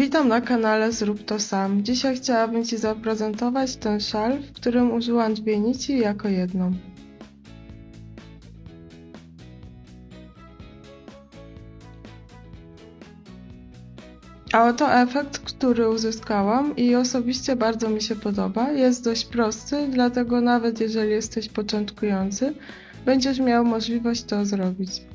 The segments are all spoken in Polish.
Witam na kanale Zrób to sam. Dzisiaj chciałabym Ci zaprezentować ten szal, w którym użyłam dwie nici jako jedną. A oto efekt, który uzyskałam i osobiście bardzo mi się podoba. Jest dość prosty, dlatego nawet jeżeli jesteś początkujący, będziesz miał możliwość to zrobić.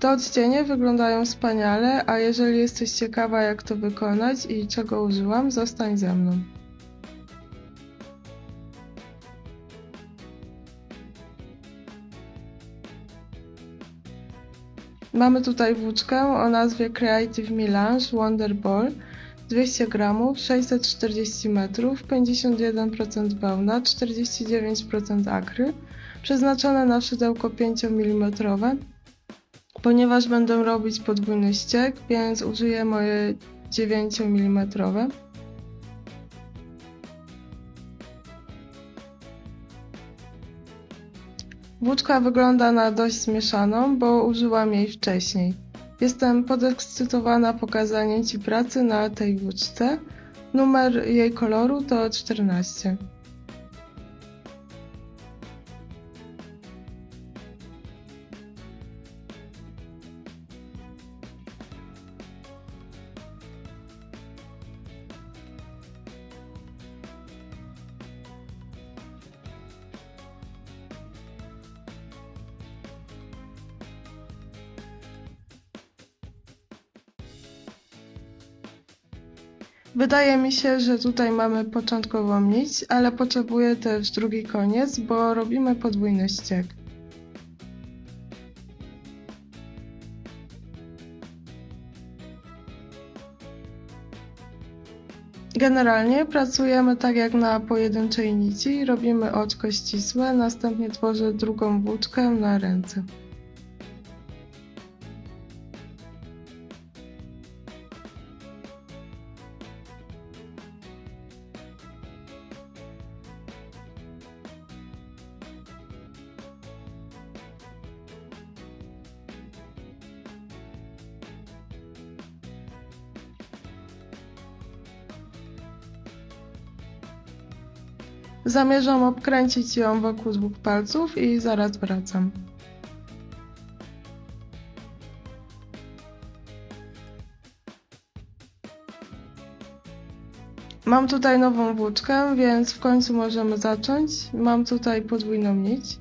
Te odcienie wyglądają wspaniale, a jeżeli jesteś ciekawa jak to wykonać i czego użyłam, zostań ze mną. Mamy tutaj włóczkę o nazwie Creative Melange Wonder Ball. 200 gramów, 640 metrów, 51% wełna, 49% akry, przeznaczone na szydełko 5 mm, Ponieważ będę robić podwójny ściek, więc użyję moje 9 mm. Włóczka wygląda na dość zmieszaną, bo użyłam jej wcześniej. Jestem podekscytowana pokazaniem Ci pracy na tej włóczce. Numer jej koloru to 14. Wydaje mi się, że tutaj mamy początkową nić, ale potrzebuję też drugi koniec, bo robimy podwójny ściek. Generalnie pracujemy tak jak na pojedynczej nici, robimy oczko ścisłe, następnie tworzę drugą włóczkę na ręce. Zamierzam obkręcić ją wokół dwóch palców i zaraz wracam. Mam tutaj nową włóczkę, więc w końcu możemy zacząć. Mam tutaj podwójną nić.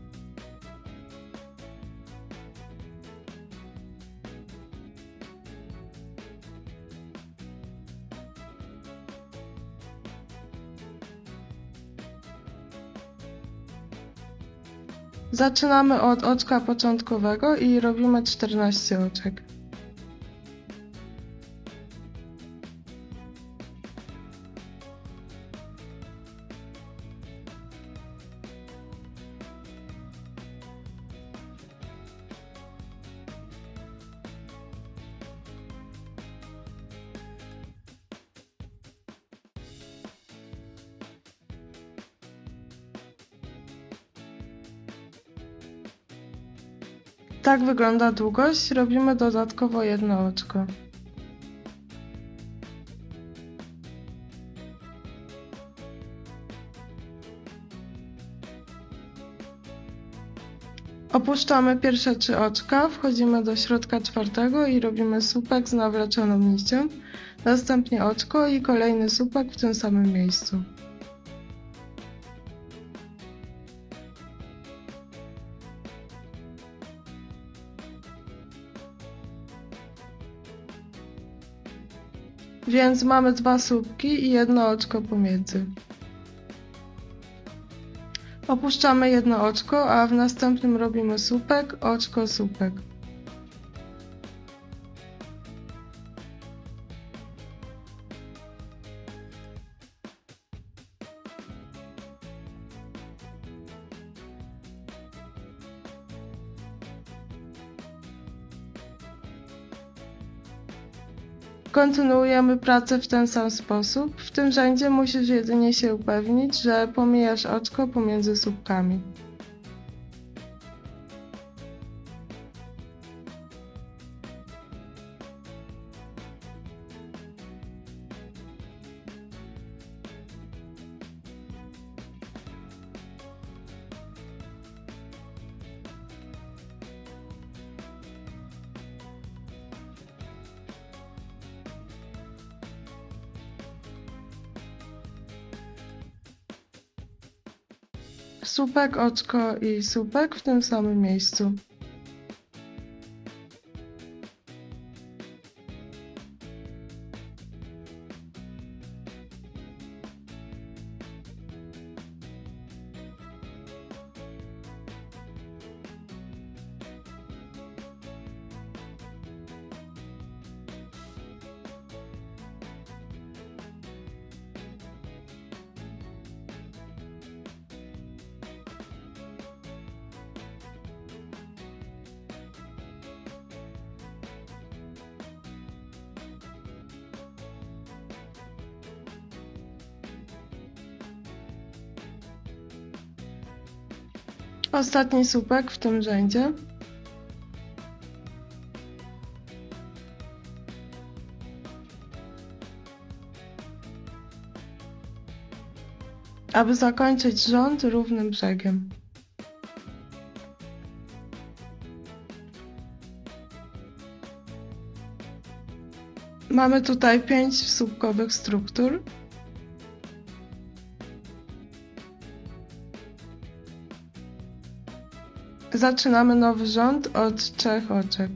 Zaczynamy od oczka początkowego i robimy 14 oczek. Tak wygląda długość. Robimy dodatkowo jedno oczko. Opuszczamy pierwsze trzy oczka, wchodzimy do środka czwartego i robimy słupek z nawleczoną nicią, następnie oczko i kolejny słupek w tym samym miejscu. Więc mamy dwa słupki i jedno oczko pomiędzy. Opuszczamy jedno oczko, a w następnym robimy słupek, oczko, słupek. Kontynuujemy pracę w ten sam sposób. W tym rzędzie musisz jedynie się upewnić, że pomijasz oczko pomiędzy słupkami. Słupek, oczko i słupek w tym samym miejscu. Ostatni słupek w tym rzędzie. Aby zakończyć rząd równym brzegiem. Mamy tutaj pięć słupkowych struktur. Zaczynamy nowy rząd od trzech oczek.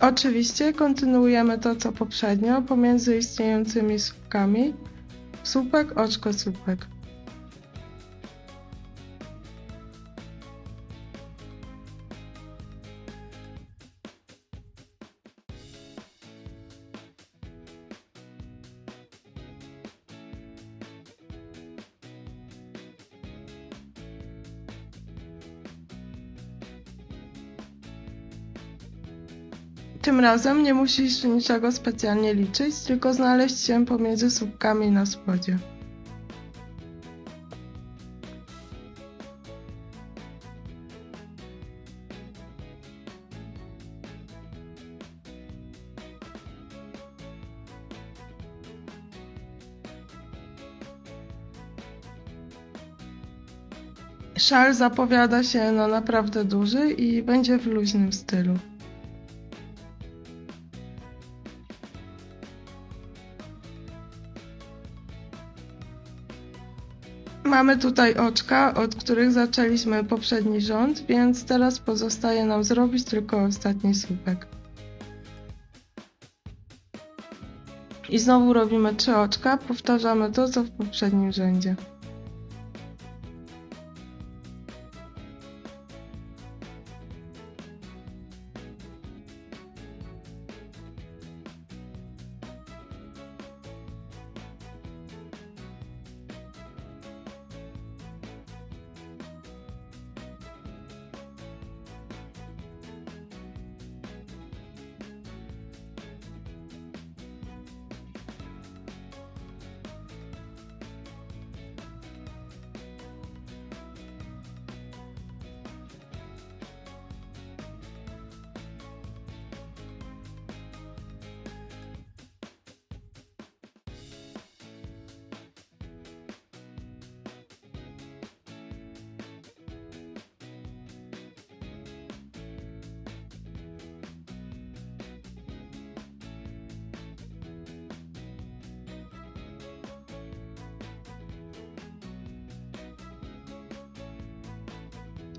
Oczywiście kontynuujemy to co poprzednio pomiędzy istniejącymi słupkami. Słupek, oczko, słupek. Tym razem nie musisz niczego specjalnie liczyć, tylko znaleźć się pomiędzy słupkami na spodzie. Szal zapowiada się na naprawdę duży i będzie w luźnym stylu. Mamy tutaj oczka, od których zaczęliśmy poprzedni rząd, więc teraz pozostaje nam zrobić tylko ostatni słupek. I znowu robimy trzy oczka, powtarzamy to co w poprzednim rzędzie.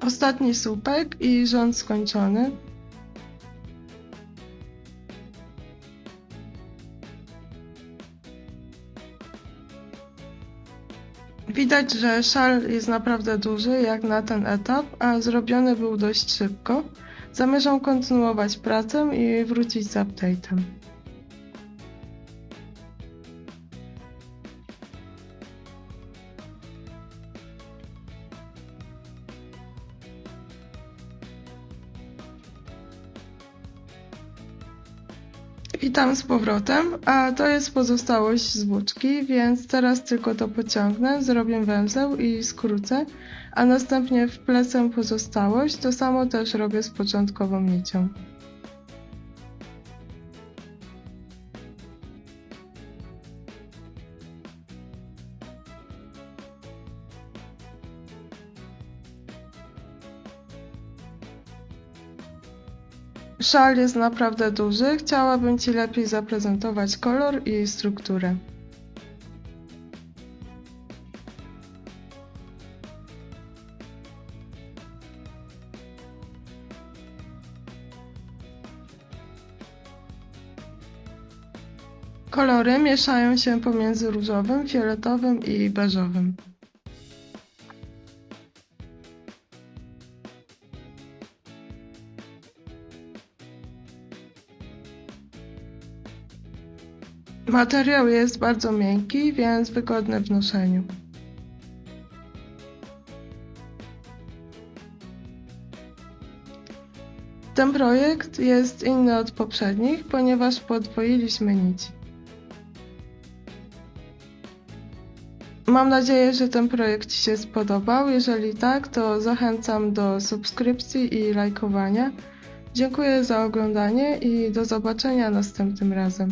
Ostatni słupek i rząd skończony. Widać, że szal jest naprawdę duży jak na ten etap, a zrobiony był dość szybko. Zamierzam kontynuować pracę i wrócić z update'em. Witam z powrotem, a to jest pozostałość z włóczki, więc teraz tylko to pociągnę, zrobię węzeł i skrócę, a następnie wplecę pozostałość, to samo też robię z początkową nicią. Szal jest naprawdę duży, chciałabym Ci lepiej zaprezentować kolor i jej strukturę. Kolory mieszają się pomiędzy różowym, fioletowym i beżowym. Materiał jest bardzo miękki, więc wygodny w noszeniu. Ten projekt jest inny od poprzednich, ponieważ podwoiliśmy nici. Mam nadzieję, że ten projekt Ci się spodobał. Jeżeli tak, to zachęcam do subskrypcji i lajkowania. Dziękuję za oglądanie i do zobaczenia następnym razem.